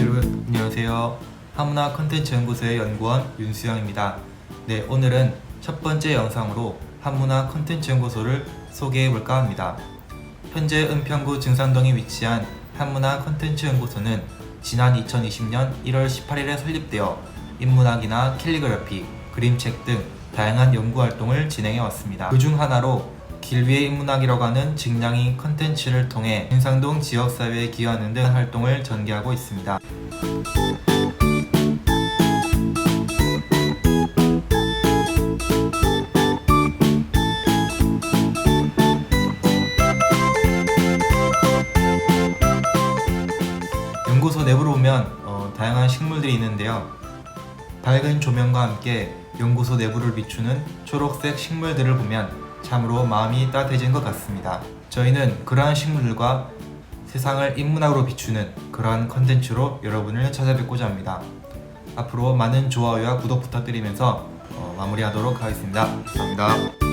여러분 안녕하세요. 한문화 컨텐츠 연구소의 연구원 윤수영입니다. 네, 오늘은 첫 번째 영상으로 한문화 컨텐츠 연구소를 소개해 볼까 합니다. 현재 은평구 증산동에 위치한 한문화 컨텐츠 연구소는 지난 2020년 1월 18일에 설립되어 인문학이나 캘리그래피, 그림책 등 다양한 연구 활동을 진행해 왔습니다. 그 중 하나로 길 위의 인문학이라고 하는 직량이 컨텐츠를 통해 인상동 지역사회에 기여하는 등 활동을 전개하고 있습니다. 연구소 내부로 보면 어, 다양한 식물들이 있는데요. 밝은 조명과 함께 연구소 내부를 비추는 초록색 식물들을 보면 참으로 마음이 따뜻해진 것 같습니다. 저희는 그러한 식물들과 세상을 인문학으로 비추는 그러한 컨텐츠로 여러분을 찾아뵙고자 합니다. 앞으로 많은 좋아요와 구독 부탁드리면서 어, 마무리하도록 하겠습니다. 감사합니다.